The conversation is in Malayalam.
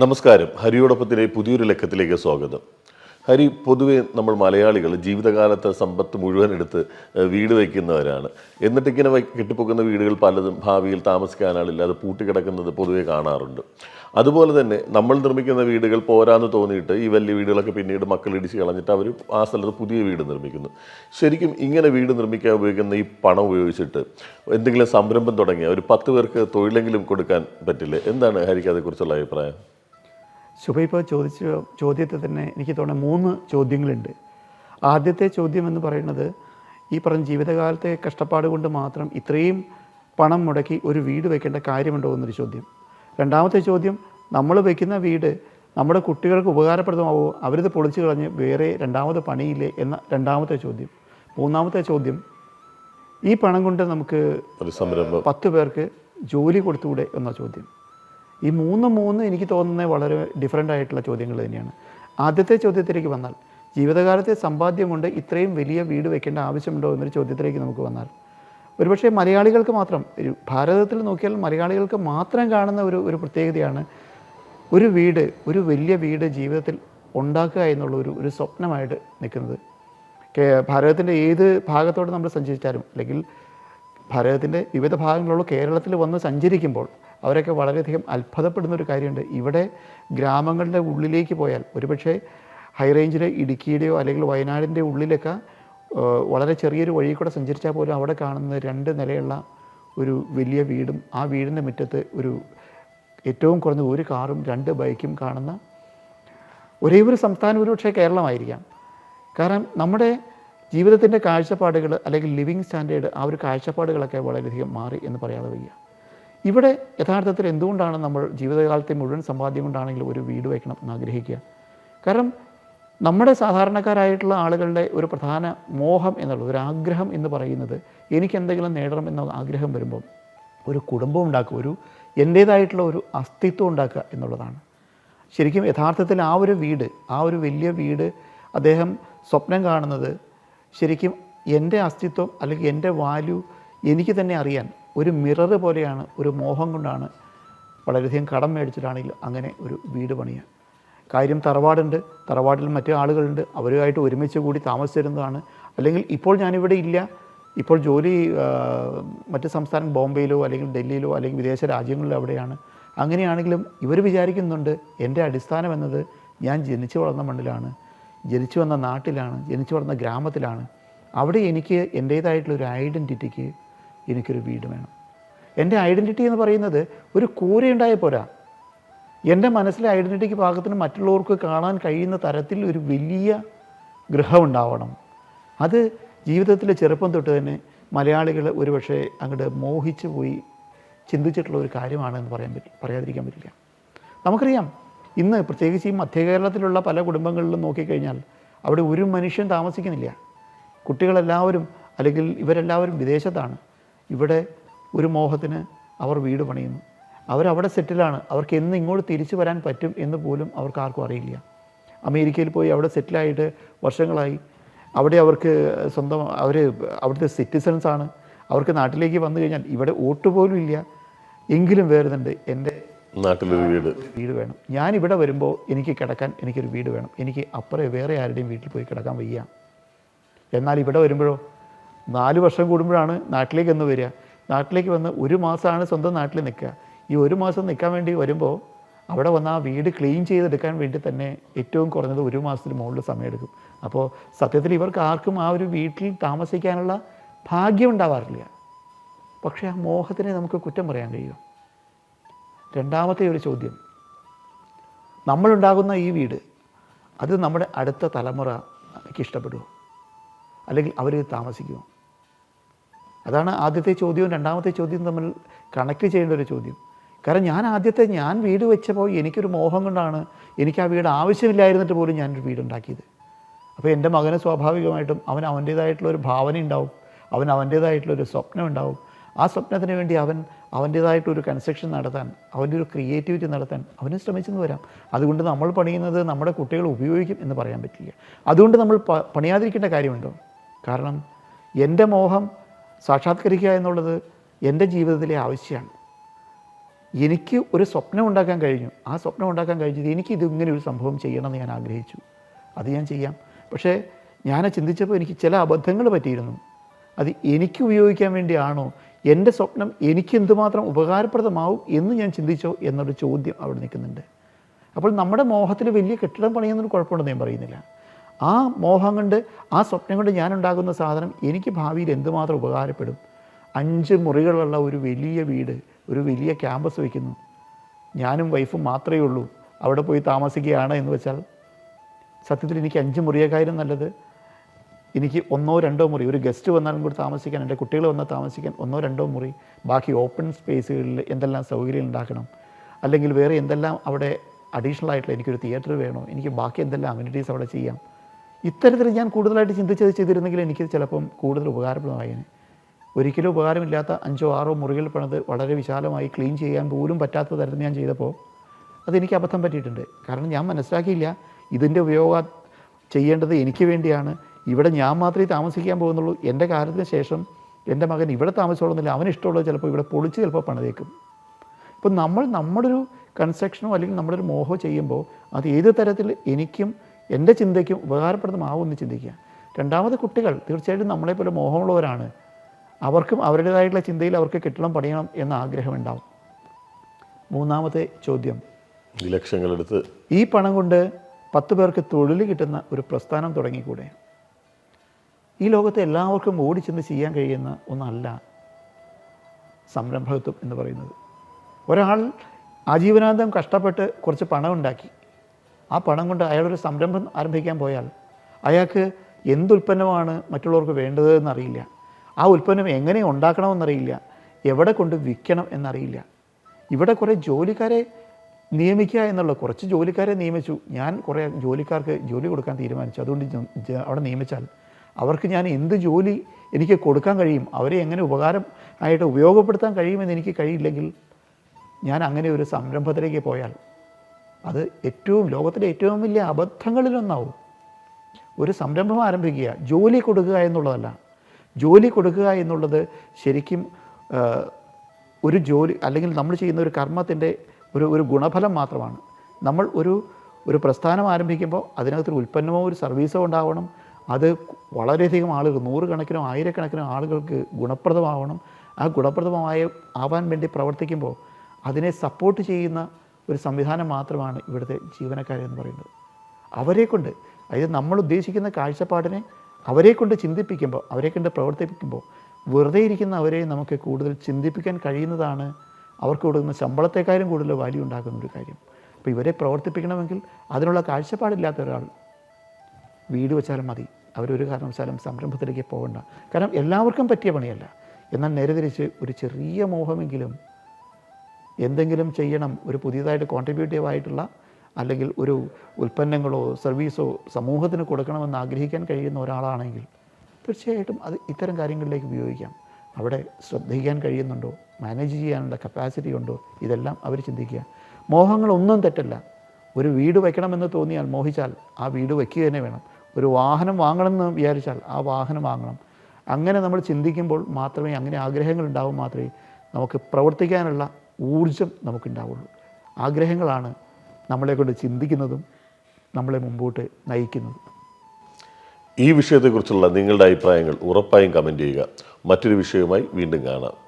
നമസ്കാരം. ഹരിയോടൊപ്പത്തിലെ പുതിയൊരു ലക്കത്തിലേക്ക് സ്വാഗതം. ഹരി പൊതുവെ നമ്മൾ മലയാളികൾ ജീവിതകാലത്തെ സമ്പത്ത് മുഴുവൻ എടുത്ത് വീട് വയ്ക്കുന്നവരാണ്. എന്നിട്ട് ഇങ്ങനെ കെട്ടിപ്പൊക്കുന്ന വീടുകൾ പലതും ഭാവിയിൽ താമസിക്കാനാളില്ലാതെ പൂട്ടിക്കിടക്കുന്നത് പൊതുവെ കാണാറുണ്ട്. അതുപോലെ തന്നെ നമ്മൾ നിർമ്മിക്കുന്ന വീടുകൾ പോരാന്ന് തോന്നിയിട്ട് ഈ വലിയ വീടുകളൊക്കെ പിന്നീട് മക്കൾ ഇടിച്ച് കളഞ്ഞിട്ട് അവർ ആ സ്ഥലത്ത് പുതിയ വീട് നിർമ്മിക്കുന്നു. ശരിക്കും ഇങ്ങനെ വീട് നിർമ്മിക്കാൻ ഉപയോഗിക്കുന്ന ഈ പണം ഉപയോഗിച്ചിട്ട് എന്തെങ്കിലും സംരംഭം തുടങ്ങിയ ഒരു പത്ത് പേർക്ക് തൊഴിലെങ്കിലും കൊടുക്കാൻ പറ്റില്ലേ? എന്താണ് ഹരിക്ക് അതേക്കുറിച്ചുള്ള അഭിപ്രായം? ശുഭ ഇപ്പോൾ ചോദിച്ച ചോദ്യത്തിൽ തന്നെ എനിക്ക് തോന്നുന്ന മൂന്ന് ചോദ്യങ്ങളുണ്ട്. ആദ്യത്തെ ചോദ്യം എന്ന് പറയുന്നത് ഈ പറഞ്ഞ ജീവിതകാലത്തെ കഷ്ടപ്പാട് കൊണ്ട് മാത്രം ഇത്രയും പണം മുടക്കി ഒരു വീട് വെക്കേണ്ട കാര്യമുണ്ടോ എന്നൊരു ചോദ്യം. രണ്ടാമത്തെ ചോദ്യം നമ്മൾ വെക്കുന്ന വീട് നമ്മുടെ കുട്ടികൾക്ക് ഉപകാരപ്രദമാവോ? അവരിത് പൊളിച്ചു കളഞ്ഞ് വേറെ രണ്ടാമത് പണിയില്ലേ എന്ന രണ്ടാമത്തെ ചോദ്യം. മൂന്നാമത്തെ ചോദ്യം ഈ പണം കൊണ്ട് നമുക്ക് പത്ത് പേർക്ക് ജോലി കൊടുത്തുകൂടെ എന്ന ചോദ്യം. ഈ മൂന്ന് മൂന്ന് എനിക്ക് തോന്നുന്നത് വളരെ ഡിഫറെന്റ് ആയിട്ടുള്ള ചോദ്യങ്ങൾ തന്നെയാണ്. ആദ്യത്തെ ചോദ്യത്തിലേക്ക് വന്നാൽ ജീവിതകാലത്തെ സമ്പാദ്യം കൊണ്ട് ഇത്രയും വലിയ വീട് വെക്കേണ്ട ആവശ്യമുണ്ടോ എന്നൊരു ചോദ്യത്തിലേക്ക് നമുക്ക് വന്നാൽ ഒരുപക്ഷെ മലയാളികൾക്ക് മാത്രം ഭാരതത്തിൽ നോക്കിയാൽ മലയാളികൾക്ക് മാത്രം കാണുന്ന ഒരു ഒരു പ്രത്യേകതയാണ് ഒരു വീട് ഒരു വലിയ വീട് ജീവിതത്തിൽ ഉണ്ടാക്കുക എന്നുള്ള ഒരു ഒരു സ്വപ്നമായിട്ട് നിൽക്കുന്നത്. ഭാരതത്തിന്റെ ഏത് ഭാഗത്തോട് നമ്മൾ സഞ്ചരിച്ചാലും അല്ലെങ്കിൽ ഭാരതത്തിന്റെ വിവിധ ഭാഗങ്ങളുള്ള കേരളത്തിൽ വന്ന് സഞ്ചരിക്കുമ്പോൾ അവരൊക്കെ വളരെയധികം അത്ഭുതപ്പെടുന്ന ഒരു കാര്യമുണ്ട്. ഇവിടെ ഗ്രാമങ്ങളുടെ ഉള്ളിലേക്ക് പോയാൽ ഒരുപക്ഷെ ഹൈ റേഞ്ചിലെ ഇടുക്കിയുടെയോ അല്ലെങ്കിൽ വയനാടിന്റെ ഉള്ളിലൊക്കെ വളരെ ചെറിയൊരു വഴി കൂടെ സഞ്ചരിച്ചാൽ പോലും അവിടെ കാണുന്ന രണ്ട് നിലയുള്ള ഒരു വലിയ വീടും ആ വീടിന്റെ മുറ്റത്ത് ഒരു ഏറ്റവും കുറഞ്ഞ ഒരു കാറും രണ്ട് ബൈക്കും കാണുന്ന ഒരേ ഒരു സംസ്ഥാനം ഒരുപക്ഷെ കേരളമായിരിക്കാം. കാരണം നമ്മുടെ ജീവിതത്തിന്റെ കാഴ്ചപ്പാടുകൾ അല്ലെങ്കിൽ ലിവിങ് സ്റ്റാൻഡേർഡ് ആ ഒരു കാഴ്ചപ്പാടുകളൊക്കെ വളരെയധികം മാറി എന്ന് പറയാതെ വയ്യ. ഇവിടെ യഥാർത്ഥത്തിൽ എന്തുകൊണ്ടാണ് നമ്മൾ ജീവിതകാലത്തെ മുഴുവൻ സമ്പാദ്യം കൊണ്ടാണെങ്കിലും ഒരു വീട് വയ്ക്കണം എന്ന് ആഗ്രഹിക്കുക? കാരണം നമ്മുടെ സാധാരണക്കാരായിട്ടുള്ള ആളുകളുടെ ഒരു പ്രധാന മോഹം എന്നുള്ളത് ഒരു ആഗ്രഹം എന്ന് പറയുന്നത് എനിക്ക് എന്തെങ്കിലും നേടണം എന്ന ആഗ്രഹം വരുമ്പോൾ ഒരു കുടുംബം ഉണ്ടാക്കുക ഒരു എന്റേതായിട്ടുള്ള ഒരു അസ്തിത്വം ഉണ്ടാക്കുക എന്നുള്ളതാണ്. ശരിക്കും യഥാർത്ഥത്തിൽ ആ ഒരു വീട് ആ ഒരു വലിയ വീട് അദ്ദേഹം സ്വപ്നം കാണുന്നത് ശരിക്കും എന്റെ അസ്തിത്വം അല്ലെങ്കിൽ എന്റെ വാല്യൂ എനിക്ക് തന്നെ അറിയാൻ ഒരു മിറർ പോലെയാണ് ഒരു മോഹം കൊണ്ടാണ് വളരെയധികം കടം മേടിച്ചിട്ടാണെങ്കിൽ അങ്ങനെ ഒരു വീട് പണിയുക. കാര്യം തറവാടുണ്ട് തറവാട്ടിൽ മറ്റു ആളുകളുണ്ട് അവരുമായിട്ട് ഒരുമിച്ച് കൂടി താമസിച്ചിരുന്നതാണ്. അല്ലെങ്കിൽ ഇപ്പോൾ ഞാനിവിടെ ഇല്ല. ഇപ്പോൾ ജോലി മറ്റ് സംസ്ഥാനം ബോംബെയിലോ അല്ലെങ്കിൽ ഡൽഹിയിലോ അല്ലെങ്കിൽ വിദേശ രാജ്യങ്ങളിലോ അവിടെയാണ്. അങ്ങനെയാണെങ്കിലും ഇവർ വിചാരിക്കുന്നുണ്ട് എന്റെ അടിസ്ഥാനം എന്നത് ഞാൻ ജനിച്ചു വളർന്ന മണ്ണിലാണ് ജനിച്ചു വന്ന നാട്ടിലാണ് ജനിച്ചു വളർന്ന ഗ്രാമത്തിലാണ്. അവിടെ എനിക്ക് എന്റേതായിട്ടുള്ള ഒരു ഐഡന്റിറ്റിക്ക് എനിക്കൊരു വീട് വേണം. എന്റെ ഐഡന്റിറ്റി എന്ന് പറയുന്നത് ഒരു കൂരയുണ്ടായ പോരാ. എന്റെ മനസ്സിലെ ഐഡന്റിറ്റിക്ക് പാകത്തിന് മറ്റുള്ളവർക്ക് കാണാൻ കഴിയുന്ന തരത്തിൽ ഒരു വലിയ ഗൃഹം ഉണ്ടാവണം. അത് ജീവിതത്തിലെ ചെറുപ്പം തൊട്ട് തന്നെ മലയാളികൾ ഒരുപക്ഷെ അങ്ങോട്ട് മോഹിച്ചു പോയി ചിന്തിച്ചിട്ടുള്ള ഒരു കാര്യമാണെന്ന് പറയാൻ പറ്റി പറയാതിരിക്കാൻ പറ്റില്ല. നമുക്കറിയാം ഇന്ന് പ്രത്യേകിച്ച് ഈ മധ്യകേരളത്തിലുള്ള പല കുടുംബങ്ങളിലും നോക്കിക്കഴിഞ്ഞാൽ അവിടെ ഒരു മനുഷ്യൻ താമസിക്കുന്നില്ല. കുട്ടികളെല്ലാവരും അല്ലെങ്കിൽ ഇവരെല്ലാവരും വിദേശത്താണ്. ഇവിടെ ഒരു മോഹത്തിന് അവർ വീട് പണിയുന്നു. അവരവിടെ സെറ്റിലാണ്. അവർക്ക് എന്ന് ഇങ്ങോട്ട് തിരിച്ചു വരാൻ പറ്റും എന്ന് പോലും അവർക്ക് ആർക്കും അറിയില്ല. അമേരിക്കയിൽ പോയി അവിടെ സെറ്റിലായിട്ട് വർഷങ്ങളായി. അവിടെ അവർക്ക് സ്വന്തം അവർ അവിടുത്തെ സിറ്റിസൺസ് ആണ്. അവർക്ക് നാട്ടിലേക്ക് വന്നു കഴിഞ്ഞാൽ ഇവിടെ വോട്ട് പോലും ഇല്ല. എങ്കിലും വേറുന്നുണ്ട് എന്റെ നാട്ടിലൊരു വീട്. വീട് വേണം. ഞാൻ ഇവിടെ വരുമ്പോൾ എനിക്ക് കിടക്കാൻ എനിക്കൊരു വീട് വേണം. എനിക്ക് അപ്പുറം വേറെ ആരുടെയും വീട്ടിൽ പോയി കിടക്കാൻ വയ്യ. എന്നാൽ ഇവിടെ വരുമ്പോഴോ നാല് വർഷം കൂടുമ്പോഴാണ് നാട്ടിലേക്ക് എന്ന് വരിക. നാട്ടിലേക്ക് വന്ന് ഒരു മാസമാണ് സ്വന്തം നാട്ടിൽ നിൽക്കുക. ഈ ഒരു മാസം നിൽക്കാൻ വേണ്ടി വരുമ്പോൾ അവിടെ വന്ന് ആ വീട് ക്ലീൻ ചെയ്തെടുക്കാൻ വേണ്ടി തന്നെ ഏറ്റവും കുറഞ്ഞത് ഒരു മാസത്തിന് മുകളിൽ സമയമെടുക്കും. അപ്പോൾ സത്യത്തിൽ ഇവർക്ക് ആർക്കും ആ ഒരു വീട്ടിൽ താമസിക്കാനുള്ള ഭാഗ്യം ഉണ്ടാവാറില്ല. പക്ഷേ ആ മോഹത്തിനെ നമുക്ക് കുറ്റം പറയാൻ കഴിയും രണ്ടാമത്തെ ഒരു ചോദ്യം. നമ്മളുണ്ടാകുന്ന ഈ വീട് അത് നമ്മുടെ അടുത്ത തലമുറയ്ക്ക് ഇഷ്ടപ്പെടുമോ? അല്ലെങ്കിൽ അവർ താമസിക്കുമോ? അതാണ് ആദ്യത്തെ ചോദ്യവും രണ്ടാമത്തെ ചോദ്യവും തമ്മിൽ കണക്ട് ചെയ്യേണ്ട ഒരു ചോദ്യം. കാരണം ഞാൻ ആദ്യത്തെ ഞാൻ വീട് വെച്ചപ്പോൾ എനിക്കൊരു മോഹം കൊണ്ടാണ് എനിക്ക് ആ വീട് ആവശ്യമില്ലായിരുന്നിട്ട് പോലും ഞാനൊരു വീടുണ്ടാക്കിയത് അപ്പോൾ എന്റെ മകന് സ്വാഭാവികമായിട്ടും അവൻ അവന്റേതായിട്ടുള്ള ഒരു ഭാവന ഉണ്ടാവും. അവൻ അവന്റേതായിട്ടുള്ളൊരു സ്വപ്നം ഉണ്ടാവും. ആ സ്വപ്നത്തിന് വേണ്ടി അവൻ അവന്റേതായിട്ടൊരു കൺസ്ട്രക്ഷൻ നടത്താൻ അവന്റെ ഒരു ക്രിയേറ്റിവിറ്റി നടത്താൻ അവന് ശ്രമിച്ചെന്ന് വരാം. അതുകൊണ്ട് നമ്മൾ പണിയുന്നത് നമ്മുടെ കുട്ടികൾ ഉപയോഗിക്കും എന്ന് പറയാൻ പറ്റില്ല. അതുകൊണ്ട് നമ്മൾ പണിയാതിരിക്കേണ്ട കാര്യമുണ്ടോ? കാരണം എന്റെ മോഹം സാക്ഷാത്കരിക്കുക എന്നുള്ളത് എന്റെ ജീവിതത്തിലെ ആവശ്യമാണ്. എനിക്ക് ഒരു സ്വപ്നം ഉണ്ടാക്കാൻ കഴിഞ്ഞു. ആ സ്വപ്നം ഉണ്ടാക്കാൻ കഴിഞ്ഞത് എനിക്ക് ഇത് ഇങ്ങനെ ഒരു സംഭവം ചെയ്യണമെന്ന് ഞാൻ ആഗ്രഹിച്ചു. അത് ഞാൻ ചെയ്യാം. പക്ഷേ ഞാൻ ചിന്തിച്ചപ്പോൾ എനിക്ക് ചില അബദ്ധങ്ങൾ പറ്റിയിരുന്നു. അത് എനിക്ക് ഉപയോഗിക്കാൻ വേണ്ടിയാണോ? എന്റെ സ്വപ്നം എനിക്ക് എന്തുമാത്രം ഉപകാരപ്രദമാവും എന്ന് ഞാൻ ചിന്തിച്ചോ എന്നൊരു ചോദ്യം അവിടെ നിൽക്കുന്നുണ്ട്. അപ്പോൾ നമ്മുടെ മോഹത്തിൽ വലിയ കെട്ടിടം പണിയുന്നൊരു കുഴപ്പമുണ്ടെന്ന് ഞാൻ പറയുന്നില്ല. ആ മോഹം കൊണ്ട് ആ സ്വപ്നം കൊണ്ട് ഞാൻ ഉണ്ടാകുന്ന സാധനം എനിക്ക് ഭാവിയിൽ എന്തുമാത്രം ഉപകാരപ്പെടും? അഞ്ച് മുറികളുള്ള ഒരു വലിയ വീട് ഒരു വലിയ ക്യാമ്പസ് വയ്ക്കുന്നു. ഞാനും വൈഫും മാത്രമേ ഉള്ളൂ. അവിടെ പോയി താമസിക്കുകയാണ് എന്ന് വെച്ചാൽ സത്യത്തിൽ എനിക്ക് അഞ്ച് മുറിയേക്കാരും നല്ലത്. എനിക്ക് ഒന്നോ രണ്ടോ മുറി ഒരു ഗസ്റ്റ് വന്നാലും കൂടി താമസിക്കാൻ എന്റെ കുട്ടികൾ വന്നാൽ താമസിക്കാൻ ഒന്നോ രണ്ടോ മുറി ബാക്കി ഓപ്പൺ സ്പേസുകളിൽ എന്തെല്ലാം സൗകര്യം ഉണ്ടാക്കണം? അല്ലെങ്കിൽ വേറെ എന്തെല്ലാം അവിടെ അഡീഷണൽ ആയിട്ടുള്ള എനിക്കൊരു തിയേറ്റർ വേണോ? എനിക്ക് ബാക്കി എന്തെല്ലാം അമ്യൂണിറ്റീസ് അവിടെ ചെയ്യാം? ഇത്തരത്തിൽ ഞാൻ കൂടുതലായിട്ട് ചിന്തിച്ചത് ചെയ്തിരുന്നെങ്കിൽ എനിക്ക് ചിലപ്പം കൂടുതൽ ഉപകാരപ്രദമായേനെ ഒരിക്കലും ഉപകാരമില്ലാത്ത അഞ്ചോ ആറോ മുറികൾ പണിത് വളരെ വിശാലമായി ക്ലീൻ ചെയ്യാൻ പോലും പറ്റാത്ത തരത്തിൽ ഞാൻ ചെയ്തപ്പോൾ അതെനിക്ക് അബദ്ധം പറ്റിയിട്ടുണ്ട്. കാരണം ഞാൻ മനസ്സിലാക്കിയില്ല ഇതിന്റെ ഉപയോഗം ചെയ്യേണ്ടത് എനിക്ക് വേണ്ടിയാണ്. ഇവിടെ ഞാൻ മാത്രമേ താമസിക്കാൻ പോകുന്നുള്ളൂ. എന്റെ കാലത്തിന് ശേഷം എന്റെ മകൻ ഇവിടെ താമസിച്ചോളുന്നില്ല. അവന് ഇഷ്ടമുള്ളത് ചിലപ്പോൾ ഇവിടെ പൊളിച്ച് ചിലപ്പോൾ പണിതേക്കും. ഇപ്പം നമ്മൾ നമ്മുടെ ഒരു കൺസ്ട്രക്ഷനോ അല്ലെങ്കിൽ നമ്മുടെ ഒരു മോഹോ ചെയ്യുമ്പോൾ അത് ഏത് തരത്തിൽ എനിക്കും എന്റെ ചിന്തയ്ക്കും ഉപകാരപ്രദമാവുമെന്ന് ചിന്തിക്കുക. രണ്ടാമത് കുട്ടികൾ തീർച്ചയായിട്ടും നമ്മളെപ്പോലെ മോഹമുള്ളവരാണ്. അവർക്കും അവരുടേതായിട്ടുള്ള ചിന്തയിൽ അവർക്ക് കെട്ടിടം പണിയണം എന്ന ആഗ്രഹമുണ്ടാവും മൂന്നാമത്തെ ചോദ്യം. ലക്ഷങ്ങളെടുത്ത് ഈ പണം കൊണ്ട് പത്ത് പേർക്ക് തൊഴിൽ കിട്ടുന്ന ഒരു പ്രസ്ഥാനം തുടങ്ങിക്കൂടെ? ഈ ലോകത്തെ എല്ലാവർക്കും ഓടി ഓടിച്ചെന്ന് ചെയ്യാൻ കഴിയുന്ന ഒന്നല്ല സംരംഭകത്വം എന്ന് പറയുന്നത്. ഒരാൾ ആജീവനാന്തം കഷ്ടപ്പെട്ട് കുറച്ച് പണം ഉണ്ടാക്കി. ആ പണം കൊണ്ട് അയാളൊരു സംരംഭം ആരംഭിക്കാൻ പോയാൽ അയാൾക്ക് എന്തുൽപ്പന്നമാണ് മറ്റുള്ളവർക്ക് വേണ്ടത് എന്നറിയില്ല. ആ ഉൽപ്പന്നം എങ്ങനെ ഉണ്ടാക്കണമെന്നറിയില്ല. എവിടെ കൊണ്ട് വിൽക്കണം എന്നറിയില്ല. ഇവിടെ കുറേ ജോലിക്കാരെ നിയമിക്കുക എന്നുള്ള കുറച്ച് ജോലിക്കാരെ നിയമിച്ചു. ഞാൻ കുറേ ജോലിക്കാർക്ക് ജോലി കൊടുക്കാൻ തീരുമാനിച്ചു. അതുകൊണ്ട് അവിടെ നിയമിച്ചാൽ അവർക്ക് ഞാൻ എന്ത് ജോലി എനിക്ക് കൊടുക്കാൻ കഴിയും അവരെ എങ്ങനെ ഉപകാരം ആയിട്ട് ഉപയോഗപ്പെടുത്താൻ കഴിയുമെന്ന് എനിക്ക് കഴിയില്ലെങ്കിൽ ഞാൻ അങ്ങനെ ഒരു സംരംഭത്തിലേക്ക് പോയാൽ അത് ഏറ്റവും ലോകത്തിലെ ഏറ്റവും വലിയ അബദ്ധങ്ങളിലൊന്നാവും. ഒരു സംരംഭം ആരംഭിക്കുക ജോലി കൊടുക്കുക എന്നുള്ളതല്ല. ജോലി കൊടുക്കുക എന്നുള്ളത് ശരിക്കും ഒരു ജോലി അല്ലെങ്കിൽ നമ്മൾ ചെയ്യുന്ന ഒരു കർമ്മത്തിന്റെ ഒരു ഒരു ഗുണഫലം മാത്രമാണ്. നമ്മൾ ഒരു ഒരു പ്രസ്ഥാനം ആരംഭിക്കുമ്പോൾ അതിനകത്തൊരു ഉൽപ്പന്നമോ ഒരു സർവീസോ ഉണ്ടാവണം. അത് വളരെയധികം ആളുകൾ നൂറുകണക്കിനോ ആയിരക്കണക്കിനോ ആളുകൾക്ക് ഗുണപ്രദമാവണം. ആ ഗുണപ്രദമായ ആവാൻ വേണ്ടി പ്രവർത്തിക്കുമ്പോൾ അതിനെ സപ്പോർട്ട് ചെയ്യുന്ന ഒരു സംവിധാനം മാത്രമാണ് ഇവിടുത്തെ ജീവനക്കാരെന്ന് പറയുന്നത്. അവരെക്കൊണ്ട് അതായത് നമ്മൾ ഉദ്ദേശിക്കുന്ന കാഴ്ചപ്പാടിനെ അവരെ കൊണ്ട് ചിന്തിപ്പിക്കുമ്പോൾ അവരെ കൊണ്ട് പ്രവർത്തിപ്പിക്കുമ്പോൾ വെറുതെ ഇരിക്കുന്ന അവരെ നമുക്ക് കൂടുതൽ ചിന്തിപ്പിക്കാൻ കഴിയുന്നതാണ് അവർക്ക് കൊടുക്കുന്ന ശമ്പളത്തെക്കാളും കൂടുതൽ വാല്യൂ ഉണ്ടാക്കുന്ന ഒരു കാര്യം. അപ്പോൾ ഇവരെ പ്രവർത്തിപ്പിക്കണമെങ്കിൽ അതിനുള്ള കാഴ്ചപ്പാടില്ലാത്ത ഒരാൾ വീട് വെച്ചാലും മതി. അവരൊരു കാരണവശാലും സംരംഭത്തിലേക്ക് പോകണ്ട. കാരണം എല്ലാവർക്കും പറ്റിയ പണിയല്ല. എന്നാൽ നേരെ തിരിച്ച് ഒരു ചെറിയ മോഹമെങ്കിലും എന്തെങ്കിലും ചെയ്യണം ഒരു പുതിയതായിട്ട് കോൺട്രിബ്യൂട്ടീവ് ആയിട്ടുള്ള അല്ലെങ്കിൽ ഒരു ഉൽപ്പന്നങ്ങളോ സർവീസോ സമൂഹത്തിന് കൊടുക്കണമെന്ന് ആഗ്രഹിക്കാൻ കഴിയുന്ന ഒരാളാണെങ്കിൽ തീർച്ചയായിട്ടും അത് ഇത്തരം കാര്യങ്ങളിലേക്ക് ഉപയോഗിക്കാം. അവിടെ ശ്രദ്ധിക്കാൻ കഴിയുന്നുണ്ടോ? മാനേജ് ചെയ്യാനുള്ള കപ്പാസിറ്റി ഉണ്ടോ? ഇതെല്ലാം അവർ ചിന്തിക്കുക. മോഹങ്ങളൊന്നും തെറ്റല്ല. ഒരു വീട് വയ്ക്കണമെന്ന് തോന്നിയാൽ മോഹിച്ചാൽ ആ വീട് വയ്ക്കുക തന്നെ വേണം. ഒരു വാഹനം വാങ്ങണമെന്ന് വിചാരിച്ചാൽ ആ വാഹനം വാങ്ങണം. അങ്ങനെ നമ്മൾ ചിന്തിക്കുമ്പോൾ മാത്രമേ അങ്ങനെ ആഗ്രഹങ്ങൾ ഉണ്ടാവും മാത്രമേ നമുക്ക് പ്രവർത്തിക്കാനുള്ള ഊർജം നമുക്കുണ്ടാവുള്ളൂ. ആഗ്രഹങ്ങളാണ് നമ്മളെ കൊണ്ട് ചിന്തിക്കുന്നതും നമ്മളെ മുമ്പോട്ട് നയിക്കുന്നതും. ഈ വിഷയത്തെക്കുറിച്ചുള്ള നിങ്ങളുടെ അഭിപ്രായങ്ങൾ ഉറപ്പായും കമന്റ് ചെയ്യുക. മറ്റൊരു വിഷയവുമായി വീണ്ടും കാണാം.